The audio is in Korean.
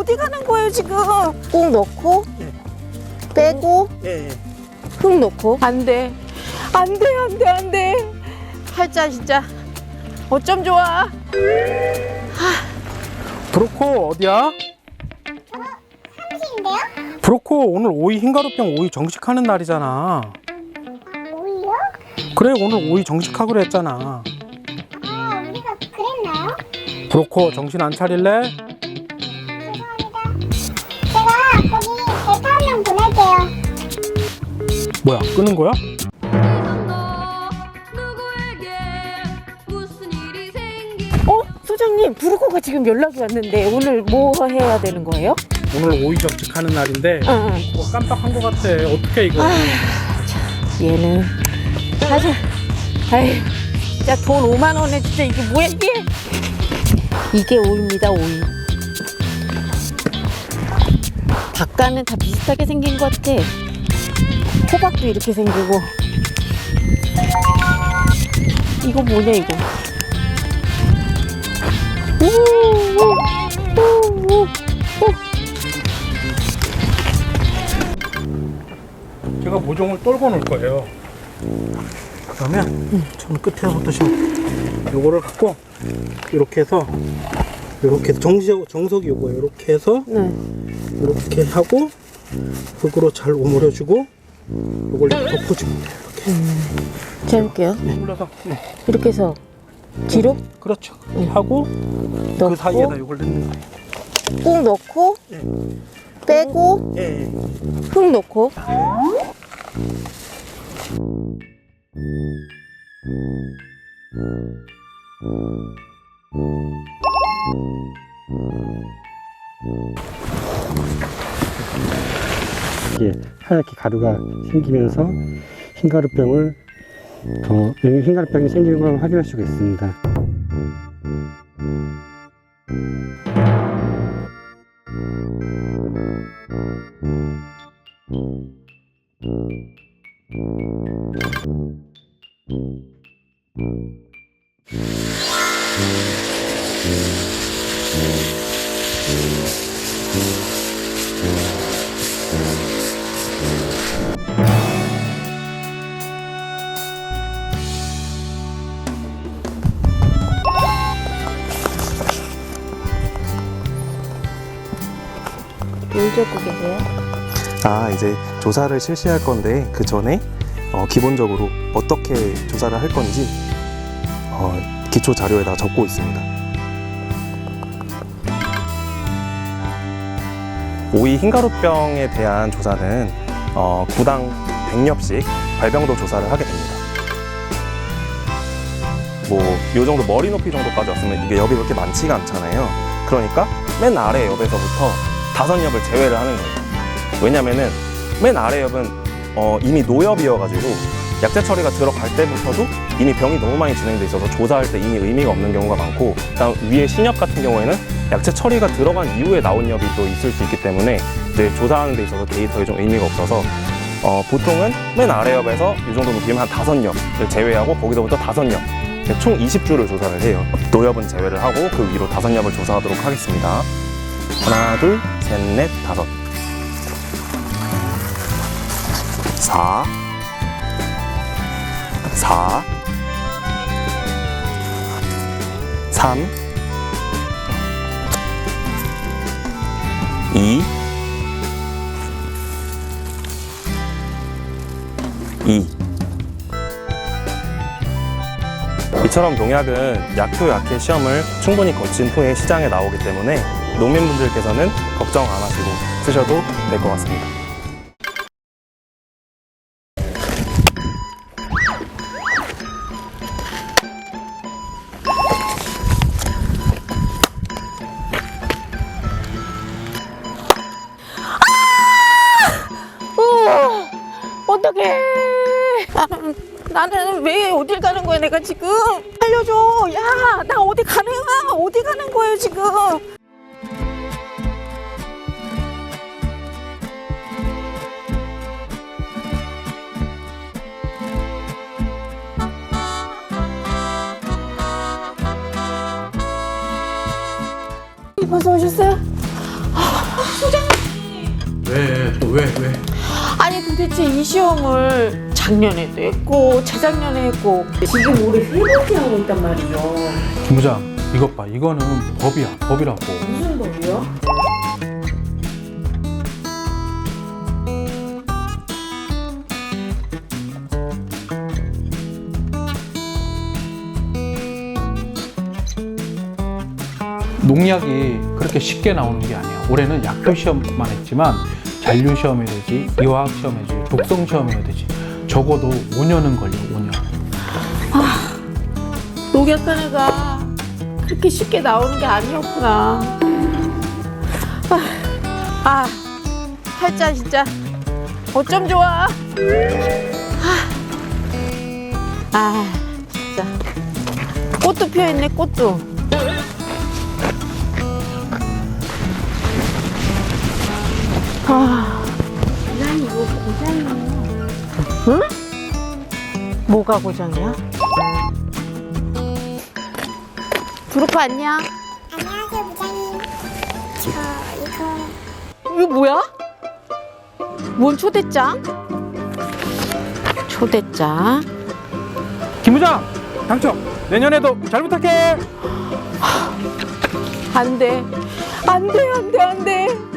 어디 가는 거예요 지금? 꾹 넣고 네. 빼고 예, 예. 흙 넣고 안 돼 안 돼 안 돼 안 돼 팔자 진짜 어쩜 좋아 브로코 어디야? 사무실인데요? 브로코 오늘 오이 흰가루병 오이 정식하는 날이잖아. 오이요? 그래 오늘 오이 정식하기로 했잖아. 아, 우리가 그랬나요? 브로코 정신 안 차릴래? 뭐야 끄는 거야? 어 소장님 부르코가 지금 연락이 왔는데 오늘 뭐 해야 되는 거예요? 오늘 오이 정식하는 날인데 응, 뭐 깜빡한 거 같아. 어떻게 이거? 얘는 가자 아이 진짜 돈 5만 원에 진짜 이게 뭐야 이게 이게 오이입니다 오이 바깥은 다 비슷하게 생긴 것 같아 호박도 이렇게 생기고 이거 뭐냐 이거 제가 모종을 떨궈 놓을 거예요. 그러면 저는 끝에서부터 지금 요거를 갖고 이렇게 해서 이렇게 정석 정석이 요거예요. 이렇게 해서 네. 이렇게 하고 흙으로 잘 오므려주고 덮어주면 돼요. 이렇게 제가 해볼게요 눌러서 네. 이렇게 해서 뒤로 그렇죠. 하고 넣고 그 사이에다 요걸 넣는 거예요. 꾹 넣고 예. 빼고 예, 예. 흙 넣고 이게 하얗게 가루가 생기면서 흰가루병을 더 흰가루병이 생기는 걸 확인할 수가 있습니다. 물 적고 계세요? 아, 이제 조사를 실시할 건데 그 전에 어, 기본적으로 어떻게 조사를 할 건지 어, 기초 자료에다 적고 있습니다. 오이 흰가루병에 대한 조사는 어, 구당 100엽씩 발병도 조사를 하게 됩니다. 뭐, 요 정도 머리 높이 정도까지 왔으면 이게 엽이 그렇게 많지가 않잖아요. 그러니까 맨 아래 엽에서부터 다섯 엽을 제외를 하는 거예요. 왜냐면은 맨 아래 엽은 어, 이미 노엽이어가지고 약제 처리가 들어갈 때부터도 이미 병이 너무 많이 진행돼 있어서 조사할 때 이미 의미가 없는 경우가 많고 그다음 위에 신엽 같은 경우에는 약제 처리가 들어간 이후에 나온 엽이 또 있을 수 있기 때문에 이제 조사하는 데 있어서 데이터에 좀 의미가 없어서 어, 보통은 맨 아래 엽에서 이 정도 높이면 한 다섯 엽을 제외하고 거기서부터 다섯 엽. 총 20주를 조사를 해요. 노엽은 제외를 하고 그 위로 다섯 엽을 조사하도록 하겠습니다. 하나, 둘, 셋, 넷, 다섯. 4 4 3 2 2 이처럼 농약은 약효 약해 시험을 충분히 거친 후에 시장에 나오기 때문에 농민분들께서는 걱정 안 하시고 쓰셔도 될 것 같습니다. 어, 어떡해. 나는, 나는 왜 어딜 가는 거야, 내가 지금? 알려줘. 야, 나 어디 가는 거야? 어디 가는 거예요, 지금? 벌써 오셨어요? 왜? 또 왜? 왜? 아니 도대체 이 시험을 작년에도 했고 재작년에 했고 지금 올해 세 번째 하고 있단 말이죠. 김 부장 이것 봐 이거는 법이야 법이라고 무슨 법이요? 농약이 그렇게 쉽게 나오는 게 아니야 올해는 약효 시험만 했지만 잔류 시험이 되지 이화학 시험이 되지 독성 시험이 되지 적어도 5년은 걸려 5년 녹약한 애가 그렇게 쉽게 나오는 게 아니었구나. 아, 아 팔자 진짜 어쩜 좋아. 아, 아 진짜 꽃도 피어있네 꽃도. 아, 난 이거 고장이야. 응? 뭐가 고장이야? 브로커 안녕. 안녕하세요, 부장님. 저 이거 이거 뭐야? 뭔 초대장? 초대장? 김 부장 당첨 내년에도 잘 부탁해 안 돼. 안 돼, 안 돼, 안 돼.